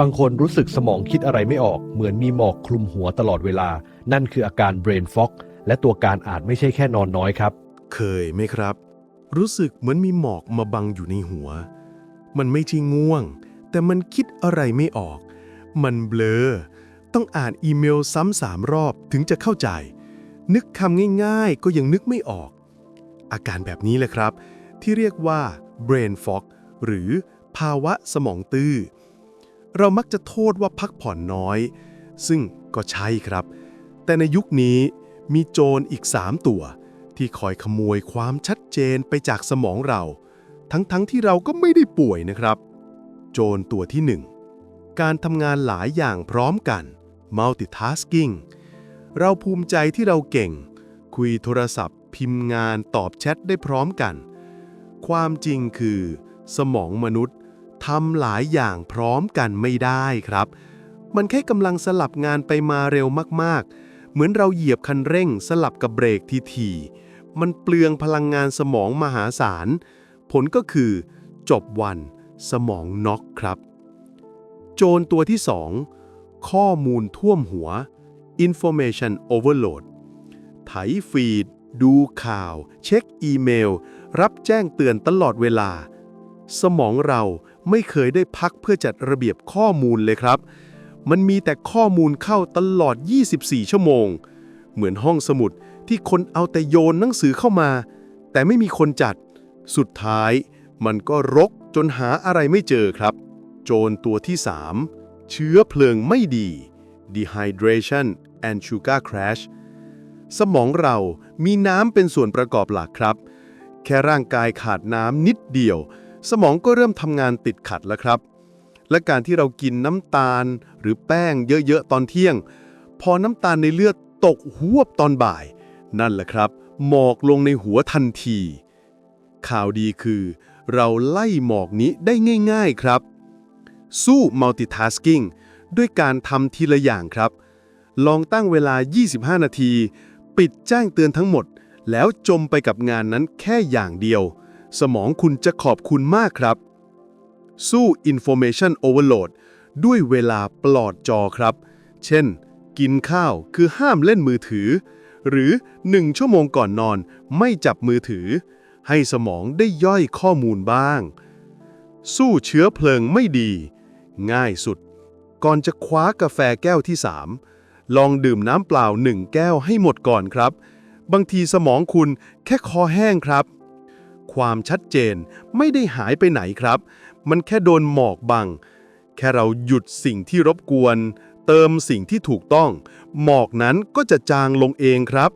บางคนรู้สึกสมองคิดอะไรไม่ออก เหมือนมีหมอกคลุมหัวตลอดเวลา นั่นคืออาการ brain fog และตัวการอาจไม่ใช่แค่นอนน้อยครับ เคยไหมครับ รู้สึกเหมือนมีหมอกมาบังอยู่ในหัว มันไม่ใช่ง่วง แต่มันคิดอะไรไม่ออก มันเบลอ ต้องอ่านอีเมลซ้ำสามรอบถึงจะเข้าใจ นึกคำง่ายๆ ก็ยังนึกไม่ออก อาการแบบนี้แหละครับ ที่เรียกว่า brain fog หรือภาวะสมองตื้อ เรามักจะโทษว่าพักผ่อนน้อย ซึ่งก็ใช่ครับ แต่ในยุคนี้มีโจรอีก 3 ตัว ที่คอยขโมยความชัดเจนไปจากสมองเรา ทั้งๆทที่เราก็ไม่ได้ป่วยนะครับ โจรตัวที่ 1 การทำงานหลายอย่างพร้อมกัน multitasking เราภูมิใจที่เราเก่ง คุยโทรศัพท์ พิมพ์งานตอบแชทได้พร้อมกัน ความจริงคือ สมองมนุษย์ ทำหลายอย่างพร้อมกันไม่ได้ครับ มันแค่กำลังสลับงานไปมาเร็วมากๆ เหมือนเราเหยียบคันเร่งสลับกับเบรกทีๆมันเปลืองพลังงานสมองมหาศาล ผลก็คือ จบวันสมองน็อกครับ โจรตัวที่ 2 ข้อมูลท่วมหัว information overload ไถฟีด ดูข่าว เช็คอีเมล รับแจ้งเตือนตลอดเวลา สมองเรา ไม่เคยได้พักเพื่อจัดระเบียบข้อมูลเลยครับ มันมีแต่ข้อมูลเข้าตลอด 24 ชั่วโมง เหมือนห้องสมุดที่คนเอาแต่โยนหนังสือเข้ามา แต่ไม่มีคนจัด สุดท้าย มันก็รกจนหาอะไรไม่เจอครับ โจรตัวที่ 3 เชื้อเพลิงไม่ดี dehydration and sugar crash สมองเรามีน้ำเป็นส่วนประกอบหลักครับ แค่ร่างกายขาดน้ำนิดเดียว สมองก็เริ่มทำงานติดขัดแล้วครับ และการที่เรากินน้ำตาลหรือแป้งเยอะๆตอนเที่ยง พอน้ำตาลในเลือดตกหวบตอนบ่าย นั่นแหละครับ หมอกลงในหัวทันที ข่าวดีคือ เราไล่หมอกนี้ได้ง่าย ๆครับ สู้ multitasking ด้วยการทำทีละอย่างครับ ลองตั้งเวลา 25 นาที ปิดแจ้งเตือนทั้งหมด แล้วจมไปกับงานนั้นแค่อย่างเดียว สมองคุณจะขอบคุณมากครับ สู้ information overload ด้วยเวลาปลอดจอครับ เช่น กินข้าวคือห้ามเล่นมือถือ หรือ 1 ชั่วโมงก่อนนอนไม่จับมือถือ ให้สมองได้ย่อยข้อมูลบ้าง สู้เชื้อเพลิงไม่ดี ง่ายสุด ก่อนจะคว้ากาแฟแก้วที่ 3 ลองดื่มน้ำเปล่าหนึ่งแก้วให้หมดก่อนครับ บางทีสมองคุณแค่คอแห้งครับ ความชัดเจนไม่ได้หายไปไหนครับ มันแค่โดนหมอกบัง แค่เราหยุดสิ่งที่รบกวน เติมสิ่งที่ถูกต้อง หมอกนั้นก็จะจางลงเองครับ